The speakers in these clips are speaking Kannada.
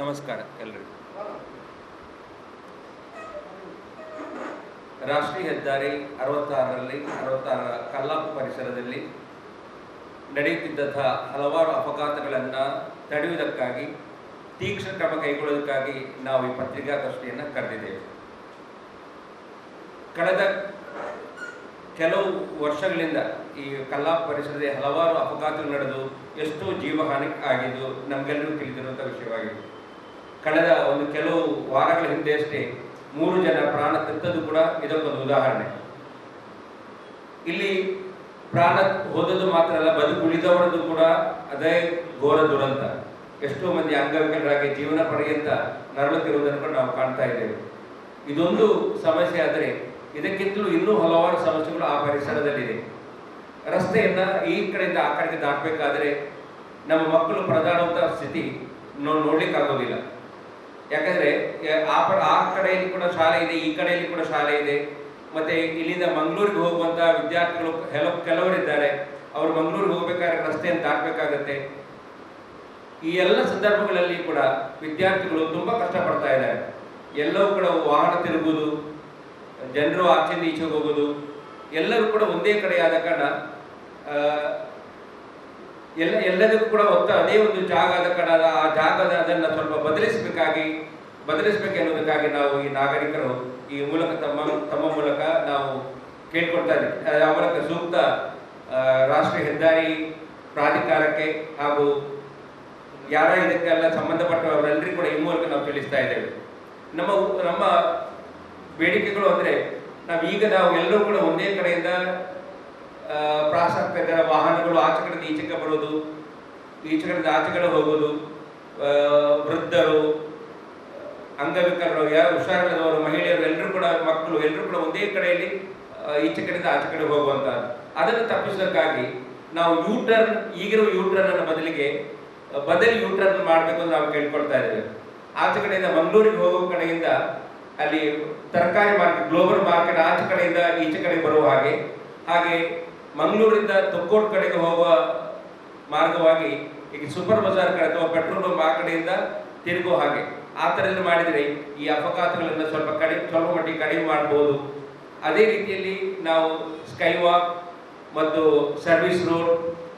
ನಮಸ್ಕಾರ ಎಲ್ರಿಗೂ ರಾಷ್ಟ್ರೀಯ ಹೆದ್ದಾರಿ ಅರವತ್ತಾರರಲ್ಲಿ, ಅರವತ್ತಾರರ ಕಲ್ಲಾಪು ಪರಿಸರದಲ್ಲಿ ನಡೆಯುತ್ತಿದ್ದಂತಹ ಹಲವಾರು ಅಪಘಾತಗಳನ್ನು ತಡೆಯುವುದಕ್ಕಾಗಿ, ತೀಕ್ಷ್ಣ ಕ್ರಮ ಕೈಗೊಳ್ಳುವುದಕ್ಕಾಗಿ ನಾವು ಈ ಪತ್ರಿಕಾಗೋಷ್ಠಿಯನ್ನು ಕರೆದಿದ್ದೇವೆ. ಕಳೆದ ಕೆಲವು ವರ್ಷಗಳಿಂದ ಈ ಕಲ್ಲಾಪು ಪರಿಸರದಲ್ಲಿ ಹಲವಾರು ಅಪಘಾತಗಳು ನಡೆದು, ಎಷ್ಟೋ ಜೀವಹಾನಿ ಆಗಿದ್ದು ನಮಗೆಲ್ಲರೂ ತಿಳಿದಿರುವಂಥ ವಿಷಯವಾಗಿದೆ. ಕಳೆದ ಒಂದು ಕೆಲವು ವಾರಗಳ ಹಿಂದೆಯಷ್ಟೇ ಮೂರು ಜನ ಪ್ರಾಣ ತೆತ್ತದ್ದು ಕೂಡ ಇದಕ್ಕೊಂದು ಉದಾಹರಣೆ. ಇಲ್ಲಿ ಪ್ರಾಣ ಹೋದದ್ದು ಮಾತ್ರ ಅಲ್ಲ ಬದುಕುಳಿದವರದ್ದು ಕೂಡ ಅದೇ ಘೋರ ದುರಂತ. ಎಷ್ಟೋ ಮಂದಿ ಅಂಗವಿಕಲರಾಗಿ ಜೀವನ ಪರ್ಯಂತ ನರಳುತ್ತಿರುವುದನ್ನು ಕೂಡ ನಾವು ಕಾಣ್ತಾ ಇದ್ದೇವೆ. ಇದೊಂದು ಸಮಸ್ಯೆ ಆದರೆ ಇದಕ್ಕಿಂತಲೂ ಇನ್ನೂ ಹಲವಾರು ಸಮಸ್ಯೆಗಳು ಆ ಪರಿಸರದಲ್ಲಿದೆ. ರಸ್ತೆಯನ್ನು ಈ ಕಡೆಯಿಂದ ಆ ಕಡೆಗೆ ದಾಟಬೇಕಾದ್ರೆ ನಮ್ಮ ಮಕ್ಕಳು ಪ್ರಧಾನವಂತ ಸ್ಥಿತಿ ನಾವು ನೋಡ್ಲಿಕ್ಕಾಗೋದಿಲ್ಲ. ಯಾಕಂದ್ರೆ ಆ ಆ ಕಡೆಯಲ್ಲಿ ಕೂಡ ಶಾಲೆ ಇದೆ, ಈ ಕಡೆಯಲ್ಲಿ ಕೂಡ ಶಾಲೆ ಇದೆ. ಮತ್ತೆ ಇಲ್ಲಿಂದ ಮಂಗಳೂರಿಗೆ ಹೋಗುವಂಥ ವಿದ್ಯಾರ್ಥಿಗಳು ಕೆಲವು, ಕೆಲವರಿದ್ದಾರೆ. ಅವರು ಮಂಗಳೂರಿಗೆ ಹೋಗ್ಬೇಕಾದ್ರೆ ರಸ್ತೆಯನ್ನು ದಾಟಬೇಕಾಗತ್ತೆ ಈ ಎಲ್ಲ ಸಂದರ್ಭಗಳಲ್ಲಿ ಕೂಡ ವಿದ್ಯಾರ್ಥಿಗಳು ತುಂಬಾ ಕಷ್ಟಪಡ್ತಾ ಇದ್ದಾರೆ. ಎಲ್ಲವೂ ಕೂಡ ವಾಹನ ತಿರುಗುವುದು, ಜನರು ಆಚೆಯಿಂದ ಈಚೆಗೆ ಹೋಗೋದು, ಎಲ್ಲರೂ ಕೂಡ ಒಂದೇ ಕಡೆ ಆದ ಕಾರಣ ಎಲ್ಲ ಎಲ್ಲದಕ್ಕೂ ಕೂಡ ಒತ್ತ. ಅದೇ ಒಂದು ಜಾಗ ಆದ ಆ ಜಾಗದ ಅದನ್ನು ಸ್ವಲ್ಪ ಬದಲಿಸಬೇಕಾಗಿ ಎನ್ನುವುದಕ್ಕಾಗಿ ನಾವು ಈ ನಾಗರಿಕರು ಈ ಮೂಲಕ ತಮ್ಮ ತಮ್ಮ ಮೂಲಕ ನಾವು ಕೇಳ್ಕೊಳ್ತಾ ಇದ್ದೀವಿ. ಆ ಮೂಲಕ ಸೂಕ್ತ ರಾಷ್ಟ್ರೀಯ ಹೆದ್ದಾರಿ ಪ್ರಾಧಿಕಾರಕ್ಕೆ ಹಾಗೂ ಯಾರ ಇದಕ್ಕೆಲ್ಲ ಸಂಬಂಧಪಟ್ಟವರೆಲ್ಲರಿಗೂ ಕೂಡ ಈ ಮೂಲಕ ನಾವು ತಿಳಿಸ್ತಾ ಇದ್ದೇವೆ. ನಮ್ಮ ನಮ್ಮ ಬೇಡಿಕೆಗಳು ಅಂದರೆ ನಾವು ಈಗ ನಾವು ಎಲ್ಲರೂ ಕೂಡ ಒಂದೇ ಕಡೆಯಿಂದ ಆ, ಪ್ರಾಸಕ್ತ ವಾಹನಗಳು ಆಚೆ ಕಡೆ ಈಚೆಗೆ ಬರೋದು ಈಚೆ ಕಡೆ ಆಚೆ ಕಡೆ ಹೋಗೋದು ವೃದ್ಧರು ಅಂಗವಿಕಲರು ಯಾರು ಹುಷಾರಿಲ್ಲದವರು ಮಹಿಳೆಯರು ಎಲ್ಲರೂ ಕೂಡ ಮಕ್ಕಳು ಎಲ್ಲರೂ ಕೂಡ ಒಂದೇ ಕಡೆಯಲ್ಲಿ ಈಚೆ ಕಡೆಯಿಂದ ಆಚೆ ಕಡೆ ಹೋಗುವಂತ ಅದನ್ನು ತಪ್ಪಿಸೋದಕ್ಕಾಗಿ ನಾವು ಯೂಟರ್ನ್ ಈಗಿರೋ ಯೂಟರ್ನ್ ಅನ್ನ ಬದಲಿಗೆ ಬದಲಿ ಬದಲಿ ಯೂಟರ್ನ್ ಮಾಡಬೇಕು ಅಂತ ನಾವು ಕೇಳ್ಕೊಳ್ತಾ ಇದ್ದೇವೆ. ಆಚೆ ಕಡೆಯಿಂದ ಮಂಗಳೂರಿಗೆ ಹೋಗೋ ಕಡೆಯಿಂದ ಅಲ್ಲಿ ತರಕಾರಿ ಮಾರ್ಕೆಟ್ ಗ್ಲೋಬಲ್ ಮಾರ್ಕೆಟ್ ಆಚೆ ಕಡೆಯಿಂದ ಈಚೆ ಕಡೆ ಬರುವ ಹಾಗೆ ಹಾಗೆ ಮಂಗಳೂರಿಂದ ತುಮಕೂರು ಕಡೆಗೆ ಹೋಗುವ ಮಾರ್ಗವಾಗಿ ಈಗ ಸೂಪರ್ ಬಜಾರ್ ಕಡೆ ಅಥವಾ ಪೆಟ್ರೋಲ್ ಪಂಪ್ ಆ ಕಡೆಯಿಂದ ತಿರುಗೋ ಹಾಗೆ. ಆ ಥರ ಎಲ್ಲ ಮಾಡಿದರೆ ಈ ಅಪಘಾತಗಳನ್ನು ಸ್ವಲ್ಪ ಕಡಿಮೆ ಸ್ವಲ್ಪ ಮಟ್ಟಿಗೆ ಕಡಿಮೆ ಮಾಡ್ಬೋದು. ಅದೇ ರೀತಿಯಲ್ಲಿ ನಾವು ಸ್ಕೈ ವಾಕ್ ಮತ್ತು ಸರ್ವಿಸ್ ರೋಡ್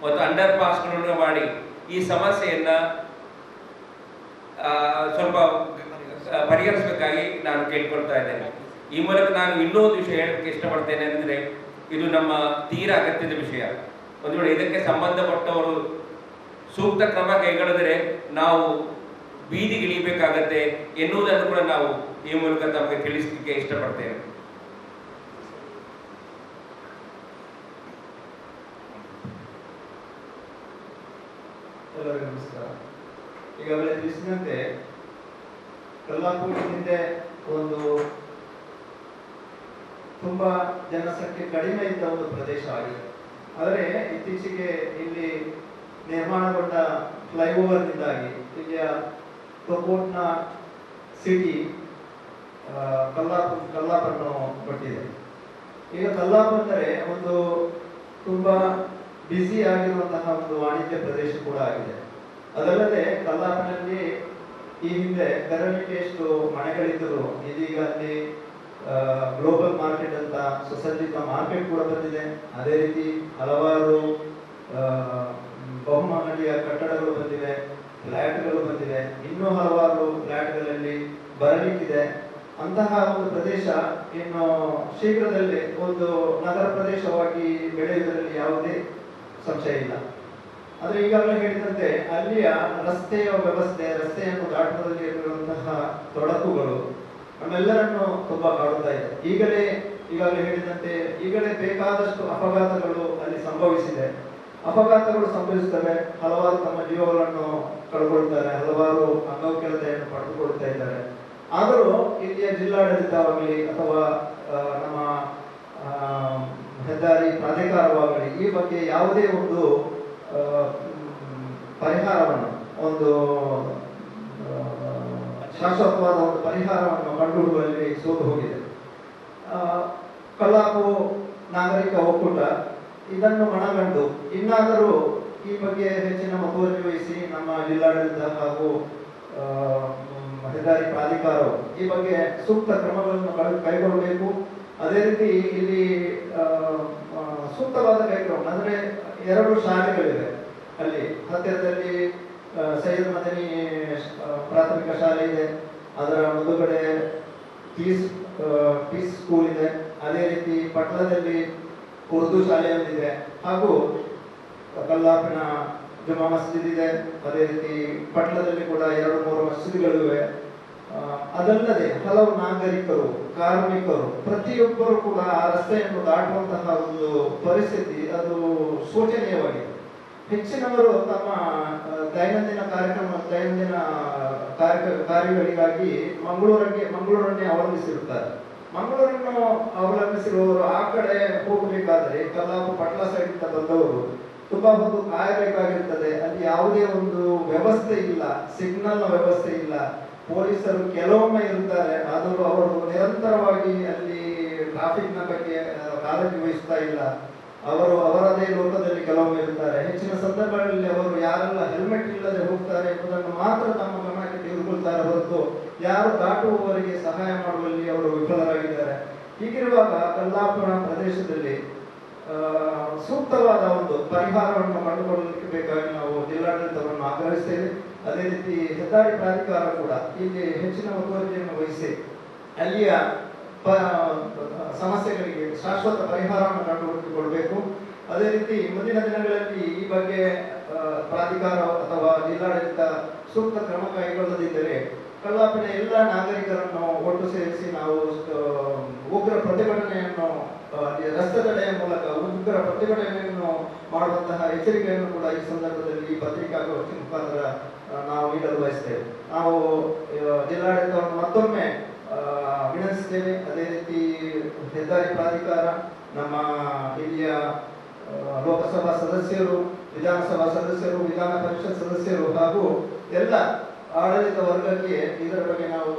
ಮತ್ತು ಅಂಡರ್ ಪಾಸ್ಗಳನ್ನು ಮಾಡಿ ಈ ಸಮಸ್ಯೆಯನ್ನು ಸ್ವಲ್ಪ ಪರಿಹರಿಸಬೇಕಾಗಿ ನಾನು ಕೇಳ್ಕೊಳ್ತಾ ಇದ್ದೇನೆ. ಈ ಮೂಲಕ ನಾನು ಇನ್ನೊಂದು ವಿಷಯ ಹೇಳಕ್ಕೆ ಇಷ್ಟಪಡ್ತೇನೆ ಅಂದರೆ ಇದು ನಮ್ಮ ತೀರ ಅಗತ್ಯದ ವಿಷಯ. ಒಂದು ವೇಳೆ ಇದಕ್ಕೆ ಸಂಬಂಧಪಟ್ಟವರು ಸೂಕ್ತ ಕ್ರಮ ಕೈಗೊಳ್ಳಿದರೆ ನಾವು ಬೀದಿಗೆ ಇಳಿಬೇಕಾಗತ್ತೆ ಎನ್ನುವುದನ್ನು ಕೂಡ ನಾವು ಈ ಮೂಲಕ ತಮಗೆ ತಿಳಿಸಲಿಕ್ಕೆ ಇಷ್ಟಪಡ್ತೇವೆ. ಎಲ್ಲರಿಗೂ ನಮಸ್ಕಾರ. ಈಗಾಗಲೇ ತಿಳಿಸಿದಂತೆ ಕಲ್ಲಾಪುರ ಹಿಂದೆ ಒಂದು ತುಂಬಾ ಜನಸಂಖ್ಯೆ ಕಡಿಮೆ ಇದ್ದ ಒಂದು ಪ್ರದೇಶ ಆಗಿದೆ ಆದರೆ ಇತ್ತೀಚೆಗೆ ಇಲ್ಲಿ ನಿರ್ಮಾಣಗೊಂಡ ಫ್ಲೈಓವರ್ನಿಂದಾಗಿ ಇಲ್ಲಿಯ ತೊಕೋಟ್ನ ಸಿಟಿ ಕಲ್ಲಾಪುರ ಕಲ್ಲಾಪನ್ನು ಕೊಟ್ಟಿದೆ. ಈಗ ಕಲ್ಲಾಪು ಅಂದರೆ ಒಂದು ತುಂಬಾ ಬ್ಯುಸಿ ಆಗಿರುವಂತಹ ಒಂದು ವಾಣಿಜ್ಯ ಪ್ರದೇಶ ಕೂಡ ಆಗಿದೆ. ಅದಲ್ಲದೆ ಕಲ್ಲಾಪುರಲ್ಲಿ ಈ ಹಿಂದೆ ಬೆರಳಿಗೆ ಎಷ್ಟು ಮನೆಗಳಿದ್ದರೂ ಇದೀಗ ಅಲ್ಲಿ ಗ್ಲೋಬಲ್ ಮಾರ್ಕೆಟ್ ಅಂತ ಸುಸಜ್ಜಿತ ಮಾರ್ಕೆಟ್ ಕೂಡ ಬಂದಿದೆ. ಅದೇ ರೀತಿ ಹಲವಾರು ಬಹುಮಹಡಿಯ ಕಟ್ಟಡಗಳು ಬಂದಿವೆ ಫ್ಲ್ಯಾಟ್ಗಳು ಬಂದಿವೆ. ಇನ್ನೂ ಹಲವಾರು ಫ್ಲ್ಯಾಟ್ಗಳಲ್ಲಿ ಬರಲಿಕ್ಕಿದೆ. ಅಂತಹ ಒಂದು ಪ್ರದೇಶ ಇನ್ನು ಶೀಘ್ರದಲ್ಲೇ ಒಂದು ನಗರ ಪ್ರದೇಶವಾಗಿ ಬೆಳೆಯುವುದರಲ್ಲಿ ಯಾವುದೇ ಸಂಶಯ ಇಲ್ಲ. ಆದರೆ ಈಗಾಗಲೇ ಹೇಳಿದಂತೆ ಅಲ್ಲಿಯ ರಸ್ತೆಯ ವ್ಯವಸ್ಥೆ, ರಸ್ತೆಯನ್ನು ದಾಟುವುದರಲ್ಲಿ ಇರುವಂತಹ ತೊಡಕುಗಳು ನಮ್ಮೆಲ್ಲರನ್ನು ತುಂಬಾ ಕಾಡುತ್ತಾ ಇದೆ. ಈಗಲೇ ಈಗಾಗಲೇ ಹೇಳಿದಂತೆ ಈಗಲೇ ಬೇಕಾದಷ್ಟು ಅಪಘಾತಗಳು ಅಲ್ಲಿ ಸಂಭವಿಸಿದೆ. ಅಪಘಾತಗಳು ಸಂಭವಿಸುತ್ತವೆ ಹಲವಾರು ತಮ್ಮ ಜೀವಗಳನ್ನು ಕಳ್ಕೊಳ್ತಾರೆ, ಹಲವಾರು ಅಂಗವಿಕಲತೆಯನ್ನು ಪಡೆದುಕೊಳ್ತಾ ಇದ್ದಾರೆ. ಆದರೂ ಇಲ್ಲಿಯ ಜಿಲ್ಲಾಡಳಿತವಾಗಲಿ ಅಥವಾ ನಮ್ಮ ಹೆದ್ದಾರಿ ಪ್ರಾಧಿಕಾರವಾಗಲಿ ಈ ಬಗ್ಗೆ ಯಾವುದೇ ಒಂದು ಪರಿಹಾರವನ್ನು, ಒಂದು ಶಾಶ್ವತವಾದ ಒಂದು ಪರಿಹಾರವನ್ನು ಕಂಡುಹಿಡುವಲ್ಲಿ ಸೋತು ಹೋಗಿದೆ. ಆ, ಕಲ್ಲಾಪು ನಾಗರಿಕ ಒಕ್ಕೂಟ ಇದನ್ನು ಮನಗಂಡು ಇನ್ನಾದರೂ ಈ ಬಗ್ಗೆ ಹೆಚ್ಚಿನ ಮುತುವರ್ಜಿ ವಹಿಸಿ ನಮ್ಮ ಜಿಲ್ಲಾಡಳಿತ ಹಾಗೂ ಹೆದ್ದಾರಿ ಪ್ರಾಧಿಕಾರವು ಈ ಬಗ್ಗೆ ಸೂಕ್ತ ಕ್ರಮಗಳನ್ನು ಕೈಗೊಳ್ಳಬೇಕು. ಅದೇ ರೀತಿ ಇಲ್ಲಿ ಸೂಕ್ತವಾದ ಕಾರ್ಯಕ್ರಮ ಅಂದರೆ ಎರಡು ಶಾಲೆಗಳಿವೆ ಅಲ್ಲಿ. ಹತ್ತಿರದಲ್ಲಿ ಸೈಯದ್ ಮದನಿ ಪ್ರಾಥಮಿಕ ಶಾಲೆ ಇದೆ ಅದರ ಮುಂದುಗಡೆ ಪೀಸ್ ಪೀಸ್ ಸ್ಕೂಲ್ ಇದೆ. ಅದೇ ರೀತಿ ಪಟ್ಟಣದಲ್ಲಿ ಉರ್ದು ಶಾಲೆ ಒಂದಿದೆ ಹಾಗೂ ಕಲ್ಲಾಪಿನ ಜುಮಾ ಮಸ್ಜಿದ್ ಇದೆ. ಅದೇ ರೀತಿ ಪಟ್ಟಣದಲ್ಲಿ ಕೂಡ ಎರಡು ಮೂರು ಮಸ್ಜಿದ್ಗಳಿವೆ ಆ, ಅದಲ್ಲದೆ ಹಲವು ನಾಗರಿಕರು ಕಾರ್ಮಿಕರು ಪ್ರತಿಯೊಬ್ಬರು ಕೂಡ ಆ ರಸ್ತೆಯನ್ನು ದಾಟುವಂತಹ ಒಂದು ಪರಿಸ್ಥಿತಿ ಅದು ಶೋಚನೀಯವಾಗಿದೆ. ಹೆಚ್ಚಿನವರು ತಮ್ಮ ದೈನಂದಿನ ಕಾರ್ಯಕ್ರಮ, ದೈನಂದಿನ ಕಾರ್ಯ, ಕಾರ್ಯಗಳಿಗಾಗಿ ಮಂಗಳೂರಿಗೆ, ಮಂಗಳೂರನ್ನೇ ಅವಲಂಬಿಸಿರುತ್ತಾರೆ. ಮಂಗಳೂರನ್ನು ಅವಲಂಬಿಸಿರುವವರು ಆ ಕಡೆ ಹೋಗಬೇಕಾದರೆ ಕಲ್ಲಾಪು ಪಟ್ಲ ಸೈಡ್ ಇಂದ ಬಂದವರು ತುಂಬಾ ಹೊತ್ತು ಕಾಯಬೇಕಾಗಿರ್ತದೆ ಅಲ್ಲಿ ಯಾವುದೇ ಒಂದು ವ್ಯವಸ್ಥೆ ಇಲ್ಲ ಸಿಗ್ನಲ್ ವ್ಯವಸ್ಥೆ ಇಲ್ಲ. ಪೊಲೀಸರು ಕೆಲವೊಮ್ಮೆ ಇರ್ತಾರೆ ಆದರೂ ಅವರು ನಿರಂತರವಾಗಿ ಅಲ್ಲಿ ಟ್ರಾಫಿಕ್ನ ಬಗ್ಗೆ ಕಾಳಜಿ ವಹಿಸ್ತಾ ಇಲ್ಲ. ಅವರು ಅವರದೇ ಲೋಕದಲ್ಲಿ ಕೆಲವೊಮ್ಮೆ ಇರ್ತಾರೆ ಹೆಚ್ಚಿನ ಸಂದರ್ಭಗಳಲ್ಲಿ ಅವರು ಯಾರೆಲ್ಲ ಹೆಲ್ಮೆಟ್ ಇಲ್ಲದೆ ಹೋಗ್ತಾರೆ ಎಂಬುದನ್ನು ಮಾತ್ರ ತಮ್ಮ ಗಮನಕ್ಕೆ ತೆಗೆದುಕೊಳ್ತಾರೆ ಹೊರತು ಯಾರು ದಾಟುವವರಿಗೆ ಸಹಾಯ ಮಾಡುವಲ್ಲಿ ಅವರು ವಿಫಲರಾಗಿದ್ದಾರೆ. ಹೀಗಿರುವಾಗ ಕಲ್ಲಾಪುರ ಪ್ರದೇಶದಲ್ಲಿ ಸೂಕ್ತವಾದ ಒಂದು ಪರಿಹಾರವನ್ನು ಕಂಡುಕೊಳ್ಳಲಿಕ್ಕೆ ಬೇಕಾಗಿ ನಾವು ಜಿಲ್ಲಾಡಳಿತವನ್ನು ಆಗ್ರಹಿಸ್ತೇವೆ. ಅದೇ ರೀತಿ ಹೆದ್ದಾರಿ ಪ್ರಾಧಿಕಾರ ಕೂಡ ಇಲ್ಲಿ ಹೆಚ್ಚಿನ ಮುತುವರ್ಜಿಯನ್ನು ವಹಿಸಿ, ಅಲ್ಲಿಯ ಸಮಸ್ಯೆಗಳಿಗೆ ಶಾಶ್ವತ ಪರಿಹಾರವನ್ನು ಕಂಡುಕೊಳ್ಳಬೇಕು ಅದೇ ರೀತಿ ಮುಂದಿನ ದಿನಗಳಲ್ಲಿ ಈ ಬಗ್ಗೆ ಪ್ರಾಧಿಕಾರ ಅಥವಾ ಜಿಲ್ಲಾಡಳಿತ ಸೂಕ್ತ ಕ್ರಮ ಕೈಗೊಳ್ಳದಿದ್ದರೆ ಕಳ್ಳಾಪಿನ ಎಲ್ಲ ನಾಗರಿಕರನ್ನು ಒಟ್ಟು ಸೇರಿಸಿ ನಾವು ಉಗ್ರ ಪ್ರತಿಭಟನೆಯನ್ನು ರಸ್ತೆ ತಡೆಯ ಮೂಲಕ ಉಗ್ರ ಪ್ರತಿಭಟನೆಯನ್ನು ಮಾಡುವಂತಹ ಎಚ್ಚರಿಕೆಯನ್ನು ಕೂಡ ಈ ಸಂದರ್ಭದಲ್ಲಿ ಈ ಪತ್ರಿಕಾಗೋಷ್ಠಿ ಮುಖಾಂತರ ನಾವು ನೀಡಲು ಬಯಸ್ತೇವೆ. ನಾವು ಜಿಲ್ಲಾಡಳಿತವನ್ನು ಮತ್ತೊಮ್ಮೆ ನಮ್ಮ ಇಲ್ಲಿಯ ಲೋಕಸಭಾ ಸದಸ್ಯರು ವಿಧಾನಸಭಾ ಸದಸ್ಯರು ವಿಧಾನ ಪರಿಷತ್ ಸದಸ್ಯರು ಹಾಗೂ ಎಲ್ಲ ಆಡಳಿತ ವರ್ಗಕ್ಕೆ ಇದರ ಬಗ್ಗೆ ನಾವು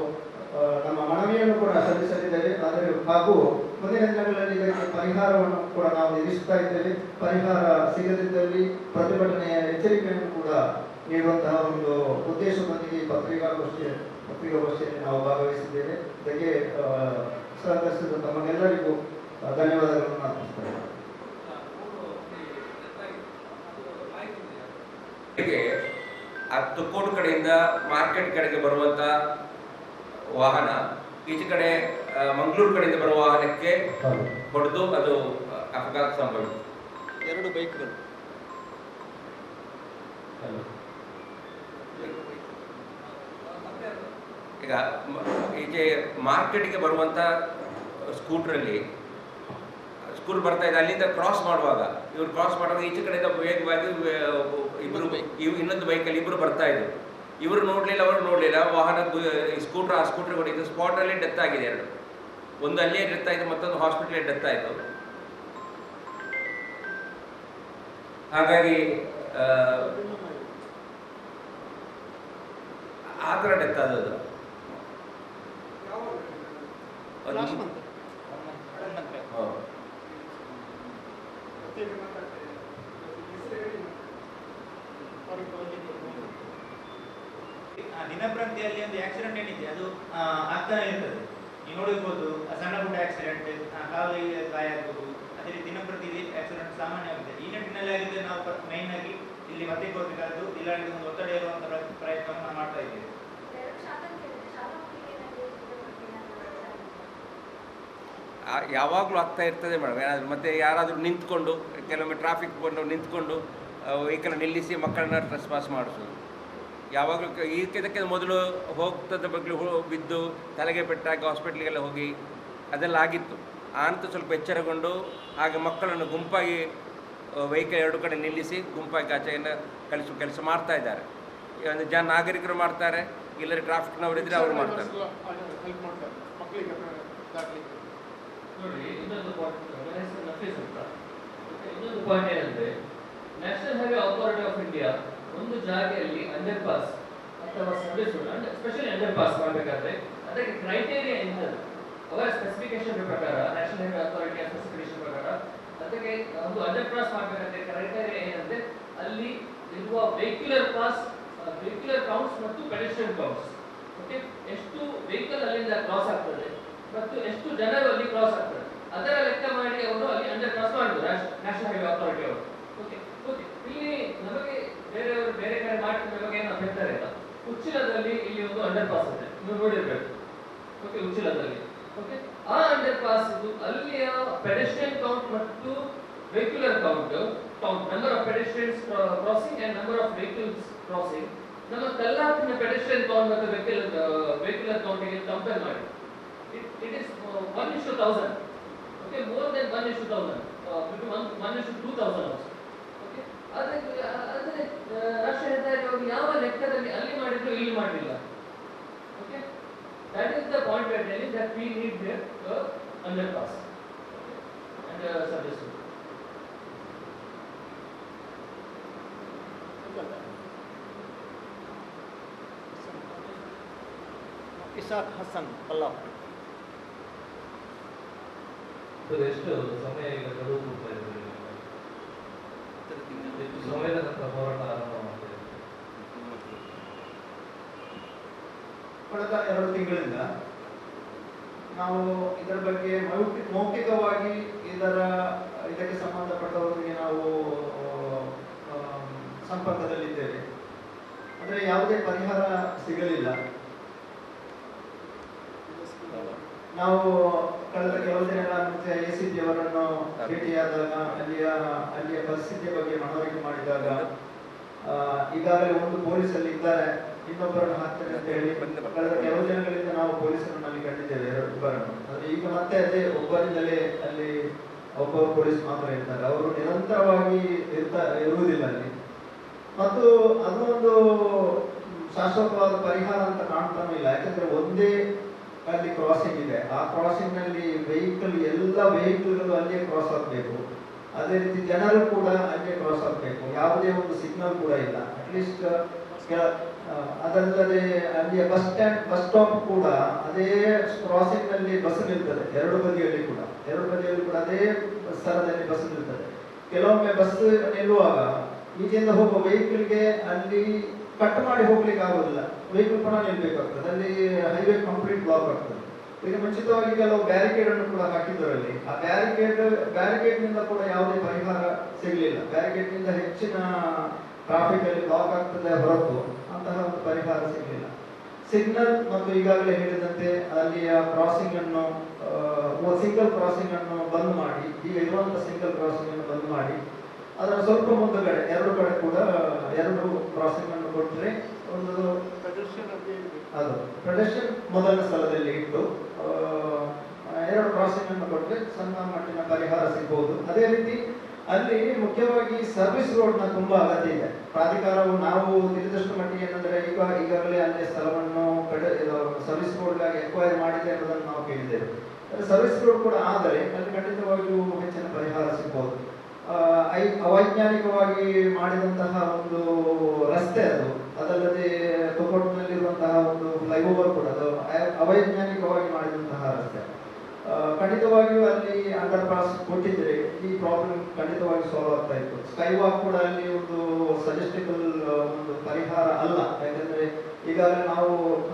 ನಮ್ಮ ಮನವಿಯನ್ನು ಕೂಡ ಸಲ್ಲಿಸಲಿದ್ದೇವೆ. ಆದರೆ ಹಾಗೂ ಮುಂದಿನ ದಿನಗಳಲ್ಲಿ ಇದಕ್ಕೆ ಪರಿಹಾರವನ್ನು ಕೂಡ ನಾವು ನಿರೀಕ್ಷಿಸ್ತಾ ಇದ್ದೇವೆ. ಪರಿಹಾರ ಸಿಗದಿದ್ದಲ್ಲಿ ಪ್ರತಿಭಟನೆಯ ಎಚ್ಚರಿಕೆಯನ್ನು ಕೂಡ ನೀಡುವಂತಹ ಒಂದು ಉದ್ದೇಶದೊಂದಿಗೆ ಈ ಪತ್ರಿಕಾಗೋಷ್ಠಿ ಪತ್ರಿಕಾಗೋಷ್ಠಿಯಲ್ಲಿ ನಾವು ಭಾಗವಹಿಸಿದ್ದೇವೆ. ಇದಕ್ಕೆ ಸಹಕರಿಸಿದ ತಮಗೆಲ್ಲರಿಗೂ ಆ, ಧನ್ಯವಾದಗಳನ್ನು ಅರ್ಪಿಸ್ತೇನೆ ಆ ತುಕ್ಕೋಡು ಕಡೆಯಿಂದ ಮಾರ್ಕೆಟ್ ಕಡೆಗೆ ಬರುವಂತ ವಾಹನ ಈಚೆ ಕಡೆ ಮಂಗಳೂರು ಕಡೆಯಿಂದ ಬರುವ ವಾಹನಕ್ಕೆ ಹೊಡೆದು ಅದು ಅಪಘಾತ ಸಂಭವಿಸಿತು. ಎರಡು ಬೈಕ್ಗಳು. ಈಗ ಈಚೆ ಮಾರ್ಕೆಟ್ಗೆ ಬರುವಂತ ಸ್ಕೂಟ್ರಲ್ಲಿ ಸ್ಕೂಟರ್ ಬರ್ತಾ ಇದೆ ಅಲ್ಲಿಂದ ಕ್ರಾಸ್ ಮಾಡುವಾಗ ಇವ್ರು ಕ್ರಾಸ್ ಮಾಡುವಾಗ ಈಚೆ ಕಡೆಯಿಂದ ವೇಗವಾಗಿ ಇಬ್ಬರು ಇಬ್ರು bike. ಇವ್ ಇನ್ನೊಂದು ಬೈಕಲ್ಲಿ ಇಬ್ರು ಬರ್ತಾ ಇದ್ರು. ಇವರು ನೋಡ್ಲಿಲ್ಲ ಅವರು ನೋಡ್ಲಿಲ್ಲ. ವಾಹನ ಸ್ಕೂಟರ್ ಆ ಸ್ಕೂಟರ್ ಹೊಡಿತು ಸ್ಪಾಟ್ ಅಲ್ಲಿ ಡೆತ್ ಆಗಿದೆ ಎರಡು. ಒಂದು ಅಲ್ಲೇ ಡೆತ್ ಆಯಿತು ಮತ್ತೊಂದು ಹಾಸ್ಪಿಟಲ್ ಡೆತ್ ಆಯ್ತು. ಹಾಗಾಗಿ ಆ, ಥರ ಡೆತ್ ಆದದ್ದು ಅದು- ಲಾಸ್ಟ್ ಮಂತ್ ಹೌದು. ಆ ದಿನಪ್ರತಿಯಲ್ಲಿ ಒಂದು ಆಕ್ಸಿಡೆಂಟ್ ಏನಿದೆ? ಅದು ಆಗ್ತಾನೆ ಇರ್ತದೆ. ನೀವು ನೋಡಿರ್ಬೋದು ಸಣ್ಣ ಪುಟ್ಟ ಆಕ್ಸಿಡೆಂಟ್ ಕಾಲಿಗೆ ಗಾಯ ಆಗ್ಬೋದು. ಅದೇ ರೀತಿ ದಿನಪ್ರತಿ ಆಕ್ಸಿಡೆಂಟ್ ಸಾಮಾನ್ಯವಾಗಿದೆ. ಈ ನಿಟ್ಟಿನಲ್ಲಿ ಆಗಿದ್ರೆ ನಾವು ಮೈನ್ ಆಗಿ ಇಲ್ಲಿ ಮತ್ತೆ ಹೋಗಬೇಕಾದ್ದು ಇಲ್ಲಾಂದ್ರೆ ಒಂದು ಒತ್ತಡ ಇರುವಂತಹ ಪ್ರ- ಪ್ರಯತ್ನವನ್ನು ಮಾಡ್ತಾ ಇದ್ದೇವೆ. ಯಾವಾಗಲೂ ಆಗ್ತಾ ಇರ್ತದೆ ಮೇಡಮ್. ಏನಾದರೂ ಮತ್ತೆ ಯಾರಾದರೂ ನಿಂತ್ಕೊಂಡು, ಕೆಲವೊಮ್ಮೆ ಟ್ರಾಫಿಕ್ ಬಂದು ನಿಂತ್ಕೊಂಡು ವೆಹಿಕಲ್ ನಿಲ್ಲಿಸಿ ಮಕ್ಕಳನ್ನ ಟ್ರೆಸ್ ಪಾಸ್ ಮಾಡಿಸೋದು. ಯಾವಾಗಲೂ ಇದಕ್ಕೆ ಮೊದಲು ಹೋಗ್ತದ ಬಗ್ಗೆ ಬಿದ್ದು ತಲೆಗೆ ಪೆಟ್ಟಾಗಿ ಹಾಸ್ಪಿಟ್ಲಿಗೆಲ್ಲ ಹೋಗಿ ಅದೆಲ್ಲ ಆಗಿತ್ತು. ಆನಂತರ ಸ್ವಲ್ಪ ಎಚ್ಚರಗೊಂಡು ಹಾಗೆ ಮಕ್ಕಳನ್ನು ಗುಂಪಾಗಿ ವೆಹಿಕಲ್ ಎರಡು ಕಡೆ ನಿಲ್ಲಿಸಿ ಗುಂಪಾಗಿ ಆಚೆಯಿಂದ ಕಳಿಸುವ ಕೆಲಸ ಮಾಡ್ತಾ ಇದ್ದಾರೆ. ಒಂದು ಜನ ನಾಗರಿಕರು ಮಾಡ್ತಾರೆ, ಇಲ್ಲದ್ರೆ ಟ್ರಾಫಿಕ್ನವರಿದ್ರೆ ಅವರು ಮಾಡ್ತಾರೆ. ನೋಡಿ, ಇನ್ನೊಂದು ಪಾಯಿಂಟ್ ನಫೀಸ್ ಅಂತ. ಇನ್ನೊಂದು ಪಾಯಿಂಟ್ ಏನಂದ್ರೆ national highway authority of India ಒಂದು ಜಾಗೆಯಲ್ಲಿ ಅಂಡರ್ ಪಾಸ್ ಅಥವಾ ಸರ್ವಿಸ್ ಸ್ಪೆಷಲಿ ಅಂಡರ್ ಪಾಸ್ ಮಾಡಬೇಕಾದ್ರೆ ಅದಕ್ಕೆ ಕ್ರೈಟೇರಿಯಾ ಎಂತದ್ದು ಅವರ ಸ್ಪೆಸಿಫಿಕೇಶನ್ ಪ್ರಕಾರ ನ್ಯಾಷನಲ್ ಹೈವೇ ಅಥಾರಿಟಿಯ ಸ್ಪೆಸಿಫಿಕೇಶನ್ ಪ್ರಕಾರ ಅದಕ್ಕೆ ಒಂದು ಅಂಡರ್ ಪಾಸ್ ಮಾಡಬೇಕಾದ್ರೆ ಕ್ರೈಟೇರಿಯಾ ಏನಂದ್ರೆ ಅಲ್ಲಿ ಇರುವ ವೆಹಿಕ್ಯುಲರ್ ಪಾಸ್ ವೆಹಿಕ್ಯುಲರ್ ಕೌಂಟ್ಸ್ ಮತ್ತು ಪೆಡಿಸ್ಟ್ರಿಯನ್ ಕೌಂಟ್ಸ್ ಓಕೆ ಎಷ್ಟು ವೆಹಿಕಲ್ ಅಲ್ಲಿಂದ ಕ್ರಾಸ್ ಆಗ್ತದೆ? ಮತ್ತು ಎಷ್ಟು ಜನರು ಅಲ್ಲಿ ಕ್ರಾಸ್ ಆಗ್ತಾರೆ ಅದರ ಲೆಕ್ಕ ಮಾಡಿ ಅವರು ಅಲ್ಲಿ ಅಂಡರ್ ಕ್ರಾಸ್ ಮಾಡಿದ್ರು ನ್ಯಾಷನಲ್ ಹೈವೇ ಅಥಾರಿಟಿ ಅವರು. ಓಕೆ ಓಕೆ ಇಲ್ಲಿ ನಮಗೆ ಬೇರೆಯವರು ಬೇರೆ ಕಡೆ ಮಾಡ್ತಿದ್ದ ಬಗ್ಗೆ ಏನು ಅಭ್ಯಂತರ ಇಲ್ಲ ಉಚ್ಚಿಲದಲ್ಲಿ ಇಲ್ಲಿ ಒಂದು ಅಂಡರ್ ಪಾಸ್ ಇದೆ. ನೀವು ನೋಡಿರ್ಬೇಕು. ಓಕೆ ಉಚ್ಚಿಲದಲ್ಲಿ. ಓಕೆ ಆ ಅಂಡರ್ ಪಾಸ್ ಇದು ಅಲ್ಲಿಯ ಪೆಡೆಸ್ಟ್ರಿಯನ್ ಕೌಂಟ್ ಮತ್ತು vehicular count count number of pedestrians crossing and number of vehicles crossing ನಮ್ಮ ಕಲ್ಲಾಪಿನ ಪೆಡೆಸ್ಟ್ರಿಯನ್ ಕೌಂಟ್ ಮತ್ತು ವೆಹಿಕಲ್ ವೆಹಿಕ್ಯುಲರ್ ಕೌಂಟಿಗೆ ಕಂಪೇರ್ ಮಾಡಿ. ಇಟ್ ಇಸ್ ಒನ್ ಇಷ್ಟು thousand okay more than one ಇಷ್ಟು ತೌಸಂಡ್ ಬಿಟ್ವೀನ್ ಒನ್ ಒನ್ ಇಷ್ಟು ಟೂ ತೌಸಂಡ್ ಆಲ್ಸೋ ಓಕೆ ಅದಕ್ಕೆ ಆದರೆ ರಾಷ್ಟ್ರೀಯ ಹೆದ್ದಾರಿ ಅವರು ಯಾವ ಲೆಕ್ಕದಲ್ಲಿ ಅಲ್ಲಿ ಮಾಡಿದ್ರು, ಇಲ್ಲಿ ಮಾಡಲಿಲ್ಲ okay that is the point we are telling that we need there underpass and service Isaac ಹಸನ್ ಪಲ್ಲಾವ್ ಎಷ್ಟು ಸಮಯ ಈಗ ಗಡುವು ಕೊಡ್ತಾ ಎಷ್ಟು ಸಮಯದ ನಂತರ ಹೋರಾಟ ಕಳೆದ ಎರಡು ತಿಂಗಳಿಂದ ನಾವು ಇದರ ಬಗ್ಗೆ ಮೌಖಿ- ಮೌಖಿಕವಾಗಿ ಇದರ ಇದಕ್ಕೆ ಸಂಬಂಧಪಟ್ಟವರಿಗೆ ನಾವು ಸಂಪರ್ಕದಲ್ಲಿದ್ದೇವೆ. ಆದರೆ ಯಾವುದೇ ಪರಿಹಾರ ಸಿಗಲಿಲ್ಲ. ನಾವು ಕಳೆದ ಕೆಲವು ದಿನಗಳ ಮುಂಚೆ ಎ ಸಿ ಪಿ ಅವರನ್ನು ಭೇಟಿಯಾದಾಗ ಅಲ್ಲಿಯ ಅಲ್ಲಿಯ ಪರಿಸ್ಥಿತಿಯ ಬಗ್ಗೆ ಮನವರಿಕೆ ಮಾಡಿದಾಗ ಆ, ಈಗಾಗಲೇ ಒಂದು ಪೊಲೀಸ್ ಅಲ್ಲಿ ಇದ್ದಾರೆ. ಇನ್ನೊಬ್ಬರನ್ನು ಹಾಕ್ತಾರೆ ಅಂತ ಹೇಳಿ ಕಳೆದ ಕೆಲವು ದಿನಗಳಿಂದ ನಾವು ಪೊಲೀಸರನ್ನು ಅಲ್ಲಿ ಕಂಡಿದ್ದೇವೆ ಎರಡು ಇಬ್ಬರನ್ನು. ಆದರೆ ಈಗ ಮತ್ತೆ ಅದೇ ಒಬ್ಬರಿಂದಲೇ ಅಲ್ಲಿ ಒಬ್ಬ ಪೊಲೀಸ್ ಮಾತ್ರ ಇರ್ತಾರೆ. ಅವರು ನಿರಂತರವಾಗಿ ಇರ್ತಾ ಇರುವುದಿಲ್ಲ ಅಲ್ಲಿ. ಮತ್ತು ಅದು ಒಂದು ಶಾಶ್ವತವಾದ ಪರಿಹಾರ ಅಂತ ಕಾಣ್ತಾನೂ ಇಲ್ಲ. ಯಾಕಂದ್ರೆ ಒಂದೇ ಅಲ್ಲಿ ಕ್ರಾಸಿಂಗ್ ಇದೆ. ಆ ಕ್ರಾಸಿಂಗ್ನಲ್ಲಿ ವೆಹಿಕಲ್ ಎಲ್ಲ ವೆಹಿಕಲ್ಗಳು ಅಲ್ಲೇ ಕ್ರಾಸ್ ಆಗಬೇಕು. ಅದೇ ರೀತಿ ಜನರು ಕೂಡ ಅಲ್ಲೇ ಕ್ರಾಸ್ ಆಗಬೇಕು. ಯಾವುದೇ ಒಂದು ಸಿಗ್ನಲ್ ಕೂಡ ಇಲ್ಲ. ಅಟ್ಲೀಸ್ಟ್ ಅದಲ್ಲದೆ ಅಲ್ಲಿಯ ಬಸ್ ಸ್ಟ್ಯಾಂಡ್ ಬಸ್ ಸ್ಟಾಪ್ ಕೂಡ ಅದೇ ಕ್ರಾಸಿಂಗ್ನಲ್ಲಿ ಬಸ್ ನಿಲ್ತದೆ. ಎರಡು ಬದಿಯಲ್ಲಿ ಕೂಡ. ಎರಡು ಬದಿಯಲ್ಲಿ ಕೂಡ ಅದೇ ಸ್ಥಳದಲ್ಲಿ ಬಸ್ ನಿಲ್ತದೆ. ಕೆಲವೊಮ್ಮೆ ಬಸ್ ನಿಲ್ಲುವಾಗ ಈಚೆಯಿಂದ ಹೋಗುವ ವೆಹಿಕಲ್ಗೆ ಅಲ್ಲಿ ಕಟ್ ಮಾಡಿ ಹೋಗ್ಲಿಕ್ಕೆ ಆಗೋದಿಲ್ಲ. ವೆಹಿಕಲ್ ಪುನಃ ನಿಲ್ಬೇಕಾಗ್ತದೆ. ಅಲ್ಲಿ ಹೈವೇ ಕಂಪ್ಲೀಟ್ ಬ್ಲಾಕ್ ಆಗ್ತದೆ. ಈಗ ಮುಂಚಿತವಾಗಿ ಕೆಲವು ಬ್ಯಾರಿಕೇಡ್ ಅನ್ನು ಕೂಡ ಹಾಕಿದ್ದರಲ್ಲಿ, ಆ ಬ್ಯಾರಿಕೇಡ್ ಬ್ಯಾರಿಕೇಡ್ನಿಂದ ಕೂಡ ಯಾವುದೇ ಪರಿಹಾರ ಸಿಗಲಿಲ್ಲ. ಬ್ಯಾರಿಕೇಡ್ನಿಂದ ಹೆಚ್ಚಿನ ಟ್ರಾಫಿಕ್ ಅಲ್ಲಿ ಬ್ಲಾಕ್ ಆಗ್ತದೆ ಹೊರತು ಅಂತಹ ಒಂದು ಪರಿಹಾರ ಸಿಗಲಿಲ್ಲ. ಸಿಗ್ನಲ್ ಮತ್ತು ಈಗಾಗಲೇ ಹೇಳಿದಂತೆ ಅಲ್ಲಿಯ ಕ್ರಾಸಿಂಗ್ ಅನ್ನು ಸಿಂಗಲ್ ಕ್ರಾಸಿಂಗ್ ಅನ್ನು ಬಂದ್ ಮಾಡಿ ಈಗ ಇರುವಂತಹ ಸಿಂಗಲ್ ಕ್ರಾಸಿಂಗ್ ಅನ್ನು ಬಂದ್ ಮಾಡಿ ಅದರ ಸ್ವಲ್ಪ ಮುಂದುಗಡೆ ಎರಡು ಕಡೆ ಕೂಡ ಎರಡು ಕ್ರಾಸಿಂಗ್ ಅನ್ನು ಕೊಟ್ಟರೆ ಒಂದು ಅದು ಪ್ರೊಡಕ್ಷನ್ ಮೊದಲ ಸ್ಥಳದಲ್ಲಿ ಇಟ್ಟು ಎರಡು ಕ್ರಾಸಿಂಗ್ ಅನ್ನು ಕೊಟ್ಟರೆ ಸಣ್ಣ ಮಟ್ಟಿನ ಪರಿಹಾರ ಸಿಗಬಹುದು ಅದೇ ರೀತಿ ಅಲ್ಲಿ ಮುಖ್ಯವಾಗಿ ಸರ್ವಿಸ್ ರೋಡ್ನ ತುಂಬಾ ಅಗತ್ಯ ಇದೆ. ಪ್ರಾಧಿಕಾರವು ನಾವು ತಿಳಿದಷ್ಟು ಮಟ್ಟಿಗೆ ಏನಂದ್ರೆ ಈಗ ಈಗಾಗಲೇ ಅಲ್ಲಿ ಸ್ಥಳವನ್ನು ಸರ್ವಿಸ್ ರೋಡ್ಗಾಗಿ ಎಕ್ವೈರ್ ಮಾಡಿದೆ ಅನ್ನೋದನ್ನು ನಾವು ಕೇಳಿದ್ದೇವೆ. ಸರ್ವಿಸ್ ರೋಡ್ ಕೂಡ ಆದರೆ ಅಲ್ಲಿ ಖಂಡಿತವಾಗಿಯೂ ಹೆಚ್ಚಿನ ಪರಿಹಾರ ಸಿಗಬಹುದು ಐ- ಅವೈಜ್ಞಾನಿಕವಾಗಿ ಮಾಡಿದಂತಹ ಒಂದು ರಸ್ತೆ ಅದು. ಅದಲ್ಲದೆ ತೊಕೊಟ್ಟಿನಲ್ಲಿರುವಂತಹ ಒಂದು ಫ್ಲೈಓವರ್ ಕೂಡ ಅದು ಅವೈಜ್ಞಾನಿಕವಾಗಿ ಮಾಡಿದಂತಹ ರಸ್ತೆ. ಖಂಡಿತವಾಗಿಯೂ ಅಲ್ಲಿ ಅಂಡರ್ ಪಾಸ್ ಕೊಟ್ಟಿದ್ರೆ ಈ ಪ್ರಾಬ್ಲಮ್ ಖಂಡಿತವಾಗಿ ಸಾಲ್ವ್ ಆಗ್ತಾ ಇತ್ತು. ಸ್ಕೈ ವಾಕ್ ಕೂಡ ಅಲ್ಲಿ ಒಂದು ಸಜೆಸ್ಟಬಲ್ ಒಂದು ಪರಿಹಾರ ಅಲ್ಲ. ಯಾಕಂದ್ರೆ ಈಗಾಗಲೇ ನಾವು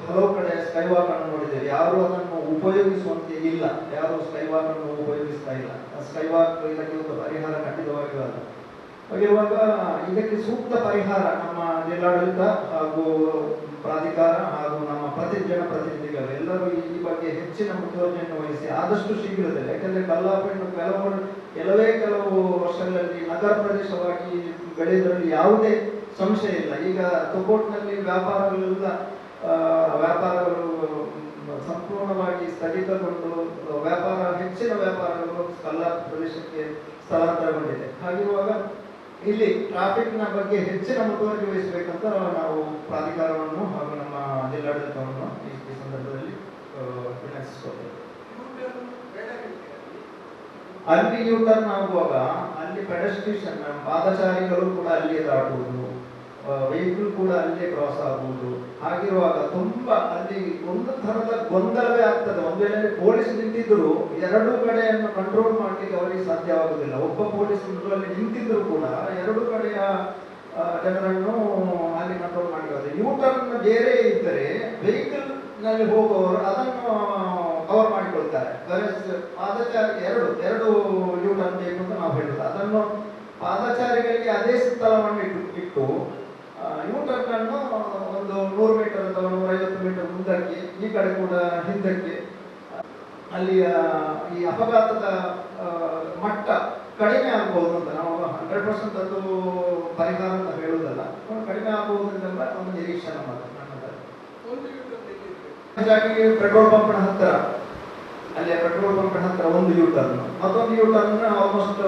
ಹಲವು ಕಡೆ ಸ್ಕೈ ವಾಕ್ ಅನ್ನು ನೋಡಿದ್ದೇವೆ. ಯಾರು ಅದನ್ನು ಉಪಯೋಗಿಸುವಂತೆ ಇಲ್ಲ. ಯಾರು ಸ್ಕೈವಾಕ್ ಅನ್ನು ಉಪಯೋಗಿಸ್ತಾ ಇಲ್ಲ. ಸ್ಕೈ ವಾಕ್ ಇದಕ್ಕೆ ಒಂದು ಪರಿಹಾರ ಖಂಡಿತವಾಗಿರಲ್ಲ ಹಾಗೆ ಹಾಗಿರುವಾಗ ಇದಕ್ಕೆ ಸೂಕ್ತ ಪರಿಹಾರ ನಮ್ಮ ಜಿಲ್ಲಾಡಳಿತ ಹಾಗೂ ಪ್ರಾಧಿಕಾರ ಹಾಗೂ ನಮ್ಮ ಪ್ರತಿ ಜನಪ್ರತಿನಿಧಿಗಳು ಎಲ್ಲರೂ ಈ ಬಗ್ಗೆ ಹೆಚ್ಚಿನ ಮುತುವರ್ಜೆಯನ್ನು ವಹಿಸಿ ಆದಷ್ಟು ಶೀಘ್ರದಲ್ಲಿ, ಯಾಕಂದ್ರೆ ಕಲ್ಲಾಪಣ್ಣು ಕೆಲವು ಕೆಲವೇ ಕೆಲವು ವರ್ಷಗಳಲ್ಲಿ ನಗರ ಪ್ರದೇಶವಾಗಿ ಬೆಳೆಯುವುದರಲ್ಲಿ ಯಾವುದೇ ಸಂಶಯ ಇಲ್ಲ. ಈಗ ತೊಗೋಟ್ನಲ್ಲಿ ವ್ಯಾಪಾರಗಳೆಲ್ಲ ವ್ಯಾಪಾರಗಳು ಸಂಪೂರ್ಣವಾಗಿ ಸ್ಥಗಿತಗೊಂಡು ವ್ಯಾಪಾರ ಹೆಚ್ಚಿನ ವ್ಯಾಪಾರಗಳು ಕಲ್ಲಾಪ ಪ್ರದೇಶಕ್ಕೆ ಸ್ಥಳಾಂತರಗೊಂಡಿದೆ. ಹಾಗಿರುವಾಗ ಇಲ್ಲಿ ಟ್ರಾಫಿಕ್ನ ಬಗ್ಗೆ ಹೆಚ್ಚಿನ ಮುತುವರ್ಜಿ ವಹಿಸಬೇಕಂತ ನಾವು ಪ್ರಾಧಿಕಾರವನ್ನು ಹಾಗೂ ನಮ್ಮ ಜಿಲ್ಲಾಡಳಿತವನ್ನು ಈ ಸಂದರ್ಭದಲ್ಲಿ ಆ, ವಿನಂತಿಸಿಕೊಳ್ತೇವೆ. ಅಲ್ಲಿ ಯೂ ಆಗುವಾಗ ಅಲ್ಲಿ ಪೆಡಸ್ಟ್ರೀಷನ್ ಪಾದಚಾರಿಗಳು ಕೂಡ ಅಲ್ಲಿಯೇ ದಾಟುವುದು ವೆಹಿಕಲ್ ಕೂಡ ಅಲ್ಲೇ ಕ್ರಾಸ್ ಆಗುವುದು ಹಾಗಿರುವಾಗ ತುಂಬಾ ಅಲ್ಲಿ ಒಂದು ತರದ ಗೊಂದಲವೇ ಆಗ್ತದೆ. ಒಂದು ವೇಳೆ ಪೊಲೀಸ್ ನಿಂತಿದ್ರು ಎರಡು ಕಡೆಯನ್ನು ಕಂಟ್ರೋಲ್ ಮಾಡ್ಲಿಕ್ಕೆ ಅವರಿಗೆ ಸಾಧ್ಯವಾಗುವುದಿಲ್ಲ. ಒಬ್ಬ ಪೊಲೀಸ್ ಅಲ್ಲಿ ನಿಂತಿದ್ರು ಕೂಡ ಎರಡು ಕಡೆಯ ಜನರನ್ನು ಅಲ್ಲಿ ಕಂಟ್ರೋಲ್ ಮಾಡಿರೋದು ಯೂ ಟರ್ನ್ ಬೇರೆ ಇದ್ದರೆ ವೆಹಿಕಲ್ನಲ್ಲಿ ಹೋಗುವವರು ಅದನ್ನು ಕವರ್ ಮಾಡಿಕೊಳ್ತಾರೆ. ಪಾದಚಾರಿ ಎರಡು ಎರಡು ಯೂ ಟರ್ನ್ ಬೇಕು ಅಂತ ನಾವು ಹೇಳುದು. ಅದನ್ನು ಪಾದಚಾರಿಗಳಿಗೆ ಅದೇ ಸ್ಥಳವನ್ನು ಇಟ್ಟು ಇಟ್ಟು ಟರ್ನ್ ಅನ್ನು ಒಂದು ನೂರು ಮೀಟರ್ ಅಥವಾ ನೂರೈವತ್ತು ಮೀಟರ್ ಮುಂದಕ್ಕೆ, ಈ ಕಡೆ ಕೂಡ ಹಿಂದಕ್ಕೆ, ಅಲ್ಲಿಯ ಈ ಅಪಘಾತದ ಮಟ್ಟ ಕಡಿಮೆ ಆಗ್ಬೋದು ಅಂತ ನಾವು ಹಂಡ್ರೆಡ್ ಪರ್ಸೆಂಟ್ ಅದು ಪರಿಹಾರ ಅಂತ ಹೇಳುವುದಲ್ಲ. ಕಡಿಮೆ ಆಗ್ಬೋದು ಒಂದು ನಿರೀಕ್ಷೆ ಮಾತ್ರ ಹಾಗಾಗಿ ಪೆಟ್ರೋಲ್ ಪಂಪ್ನ ಹತ್ತಿರ ಅಲ್ಲಿ ಪೆಟ್ರೋಲ್ ಪಂಪ್ನ ಹತ್ತಿರ ಒಂದು ಯೂ ಟರ್ನ್ ಮತ್ತೊಂದು ಯೂ ಟರ್ನ್ ಆಲ್ಮೋಸ್ಟ್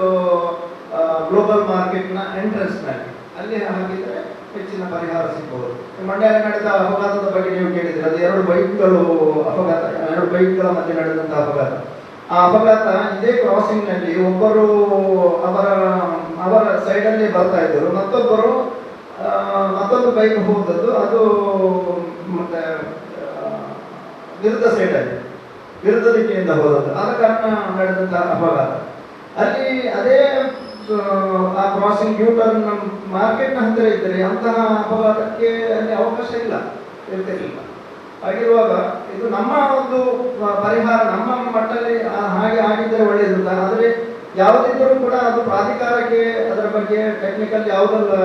ಗ್ಲೋಬಲ್ ಮಾರ್ಕೆಟ್ನ ಎಂಟ್ರೆನ್ಸ್ನಲ್ಲಿ. ಅಲ್ಲಿ ಹಾಕಿದ್ರೆ ಹೆಚ್ಚಿನ ಪರಿಹಾರ ಸಿಗಬಹುದು ಮಂಡ್ಯ ನಡೆದ ಅಪಘಾತದ ಬಗ್ಗೆ ನೀವು ಕೇಳಿದ್ರೆ ಅದು ಎರಡು ಬೈಕ್ಗಳು ಅಪಘಾತ, ಎರಡು ಬೈಕ್ಗಳ ಮಧ್ಯೆ ನಡೆದಂತಹ ಅಪಘಾತ. ಆ ಅಪಘಾತ ಇದೇ ಕ್ರಾಸಿಂಗ್ನಲ್ಲಿ ಒಬ್ಬರು ಅವರ ಅವರ ಸೈಡ್ ಅಲ್ಲಿ ಬರ್ತಾ ಇದ್ದರು. ಮತ್ತೊಬ್ಬರು ಮತ್ತೊಂದು ಬೈಕ್ ಹೋದದ್ದು. ಅದು ಮತ್ತೆ ವಿರುದ್ಧ ಸೈಡ್ ಅಲ್ಲಿ, ವಿರುದ್ಧ ದಿಕ್ಕಿನಿಂದ ಹೋದದ್ದು. ಆದ ಕಾರಣ ನಡೆದಂತಹ ಅಪಘಾತ. ಅಲ್ಲಿ ಅದೇ ಆ, ಕ್ರಾಸಿಂಗ್ ಟರ್ನ್ ಮಾರ್ಕೆಟ್ನ ಹತ್ತಿರ ಇದ್ದರೆ ಅಂತಹ ಅಪಘಾತಕ್ಕೆ ಅಲ್ಲಿ ಅವಕಾಶ ಇಲ್ಲ ಇರ್ತಿರ್ಲಿಲ್ಲ ಹಾಗಿರುವಾಗ ಇದು ನಮ್ಮ ಒಂದು ಪರಿಹಾರ ನಮ್ಮ ಮಟ್ಟದಲ್ಲಿ ಹಾಗೆ ಆಗಿದ್ದರೆ ಒಳ್ಳೆಯದು. ಆದರೆ ಯಾವುದಿದ್ದರೂ ಕೂಡ ಅದು ಪ್ರಾಧಿಕಾರಕ್ಕೆ ಅದರ ಬಗ್ಗೆ ಟೆಕ್ನಿಕಲ್ ಯಾವುದೆಲ್ಲ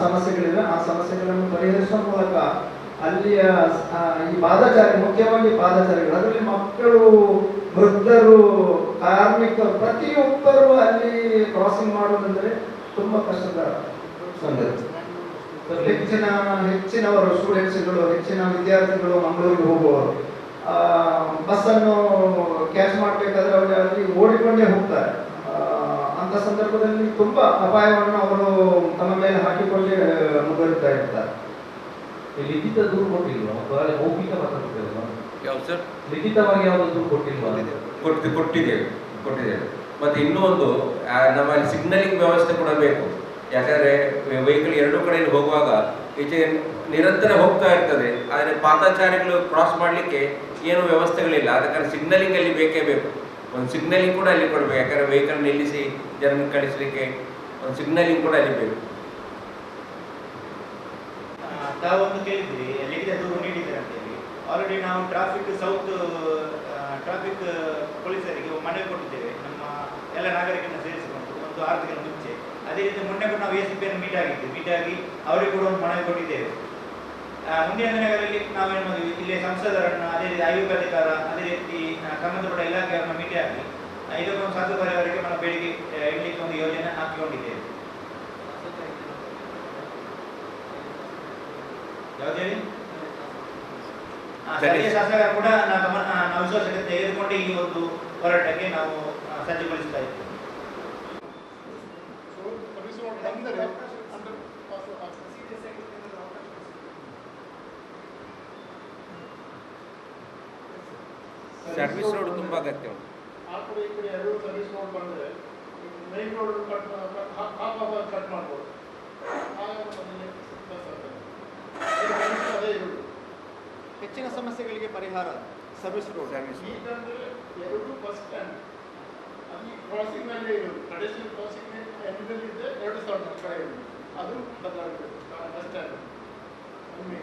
ಸಮಸ್ಯೆಗಳಿವೆ ಆ ಸಮಸ್ಯೆಗಳನ್ನು ಪರಿಹರಿಸುವ ಮೂಲಕ ಅಲ್ಲಿಯ ಈ ಪಾದಚಾರಿ ಮುಖ್ಯವಾಗಿ ಪಾದಚಾರಿಗಳು ಅದರಲ್ಲಿ ಮಕ್ಕಳು ವೃದ್ಧರು, ಕಾರ್ಮಿಕರು, ಪ್ರತಿಯೊಬ್ಬರು ಅಲ್ಲಿ ಕ್ರಾಸಿಂಗ್ ಮಾಡೋದಂದ್ರೆ ತುಂಬಾ ಕಷ್ಟದ ಸಂಗತಿ. ಹೆಚ್ಚಿನ ಹೆಚ್ಚಿನವರು ಸ್ಟೂಡೆಂಟ್ಸ್ಗಳು ಹೆಚ್ಚಿನ ವಿದ್ಯಾರ್ಥಿಗಳು ಮಂಗಳೂರಿಗೆ ಹೋಗುವವರು ಬಸ್ಸನ್ನು ಕ್ಯಾಚ್ ಮಾಡಬೇಕಾದ್ರೆ ಅವರು ಅಲ್ಲಿ ಓಡಿಕೊಂಡೇ ಹೋಗ್ತಾರೆ. ಅಂತ ಸಂದರ್ಭದಲ್ಲಿ ತುಂಬಾ ಅಪಾಯವನ್ನು ಅವರು ತಮ್ಮ ಮೇಲೆ ಹಾಕಿಕೊಂಡೇ ಮುಂದುವರಿತಾ ಇರ್ತಾರೆ. ಇಲ್ಲಿ ಲಿಖಿತ ದೂರು ಕೊಟ್ಟಿಲ್ವಾ? ಅಥವಾ ಅಲ್ಲಿ ಮೌಖಿಕ ಮಾತಾಡ್ತಿಲ್ವಾ ಯಾವ ಸರ್. ಲಿಖಿತವಾಗಿ ಯಾವ್ದು ದೂರು ಕೊಟ್ಟಿಲ್ವಾ ಕೊಟ್ಟು ಕೊಟ್ಟಿದ್ದೇವೆ ಕೊಟ್ಟಿದ್ದೇವೆ ಮತ್ತೆ ಇನ್ನೂ ಒಂದು ನಮ್ಮಲ್ಲಿ ಸಿಗ್ನಲಿಂಗ್ ವ್ಯವಸ್ಥೆ ಕೂಡ ಬೇಕು. ಯಾಕಂದ್ರೆ ವೆಹಿಕಲ್ ಎರಡು ಕಡೆಯಲ್ಲಿ ಹೋಗುವಾಗ ಈಚೆ ನಿರಂತರ ಹೋಗ್ತಾ ಇರ್ತದೆ. ಆದರೆ ಪಾದಚಾರಿಗಳು ಕ್ರಾಸ್ ಮಾಡಲಿಕ್ಕೆ ಏನು ವ್ಯವಸ್ಥೆಗಳಿಲ್ಲ. ಆದ ಕಾರಣ ಸಿಗ್ನಲಿಂಗ್ ಅಲ್ಲಿ ಬೇಕೇ ಬೇಕು. ಒಂದು ಸಿಗ್ನಲಿಂಗ್ ಕೂಡ ಅಲ್ಲಿ ಕೊಡಬೇಕು. ಯಾಕಂದ್ರೆ ವೆಹಿಕಲ್ ನಿಲ್ಲಿಸಿ ಜನ ಕಳಿಸಲಿಕ್ಕೆ ಒಂದು ಸಿಗ್ನಲಿಂಗ್ ಕೂಡ ಅಲ್ಲಿ ಬೇಕು. ಆ, ತಾವೊಂದು ಕೇಳಿದ್ರಿ. ದೂರು ಆಲ್ರೆಡಿ ನಾವು ಟ್ರಾಫಿಕ್ ಸೌತ್ ಟ್ರಾಫಿಕ್ ಪೊಲೀಸರಿಗೆ ಮನವಿ ಕೊಟ್ಟಿದ್ದೇವೆ. ನಮ್ಮ ಎಲ್ಲ ನಾಗರಿಕರನ್ನು ಸೇರಿಸಿಕೊಂಡು ಒಂದು ಆರು ತಿಂಗಳ ಮುಂಚೆ. ಅದೇ ರೀತಿ ಮೊನ್ನೆ ಕೂಡ ನಾವು ಎ ಸಿ ಪಿಯನ್ನು ಮೀಟ್ ಆಗಿದ್ದೆ ಮೀಟ್ ಆಗಿ ಅವರಿಗೆ ಕೂಡ ಒಂದು ಮನವಿ ಕೊಟ್ಟಿದ್ದೇವೆ. ಮುಂದಿನ ದಿನಗಳಲ್ಲಿ ನಾವೇನು ಇಲ್ಲಿ ಸಂಸದರನ್ನು ಅದೇ ರೀತಿ ಆಯೋಗ ಅಧಿಕಾರ ಅದೇ ರೀತಿ ಸಂಬಂಧಪಟ್ಟ ಇಲಾಖೆಯನ್ನು ಮೀಟ್ ಆಗಿ ಇದಕ್ಕೊಂದು ಸಾಧುಕಾರಿಯವರಿಗೆ ನಮ್ಮ ಬೇಡಿಕೆ ಇಡಲಿಕ್ಕೆ ಒಂದು ಯೋಜನೆ ಹಾಕಿಕೊಂಡಿದ್ದೇವೆ. ಯಾವುದೇ. ಸ್ಥಳೀಯ ಶಾಸಕರು ಕೂಡ ನಾವು ವಿಶ್ವಾಸಕ್ಕೆ ತೆಗೆದುಕೊಂಡು ಈ ಒಂದು ಹೋರಾಟಕ್ಕೆ ನಾವು ಸಜ್ಜುಗೊಳಿಸ್ತಾ ಇದ್ದೇವೆ. ಸರ್ವಿಸ್ ರೋಡ್ ತುಂಬಾ ಅಗತ್ಯ ಉಂಟು. ಆ ಕಡೆ ಈ ಕಡೆ ಎರಡು ಸರ್ವಿಸ್ ರೋಡ್ ಬಂದರೆ ಮೈನ್ ರೋಡ್ ಕಟ್ ಕಟ್ ಮಾಡ್ಬೋದು ಆಗ ನಮಗೆ ಬಸ್ ಆಗ್ತದೆ ಇದು ಕನಿಷ್ಠ ಅದೇ ಇರುವುದು ಹೆಚ್ಚಿನ ಸಮಸ್ಯೆಗಳಿಗೆ ಪರಿಹಾರ ಸರ್ವಿಸ್ ರೋಡ್ ಸರ್ವಿಸ್ ಎರಡು ಬಸ್ ಸ್ಟ್ಯಾಂಡ್ ಅದು ಈ ಕ್ರಾಸಿಂಗ್ ಮೇಲೆ ಟ್ರೆಡಿಷನಲ್ ಕ್ರಾಸಿಂಗ್ ಎಂಡಲ್ಲಿ ಇದೆ ಎರಡು ಸಾವಿರ ಅದು ಬದಲಾಗಬೇಕು ಬಸ್ ಸ್ಟ್ಯಾಂಡ್ ಒಮ್ಮೆ.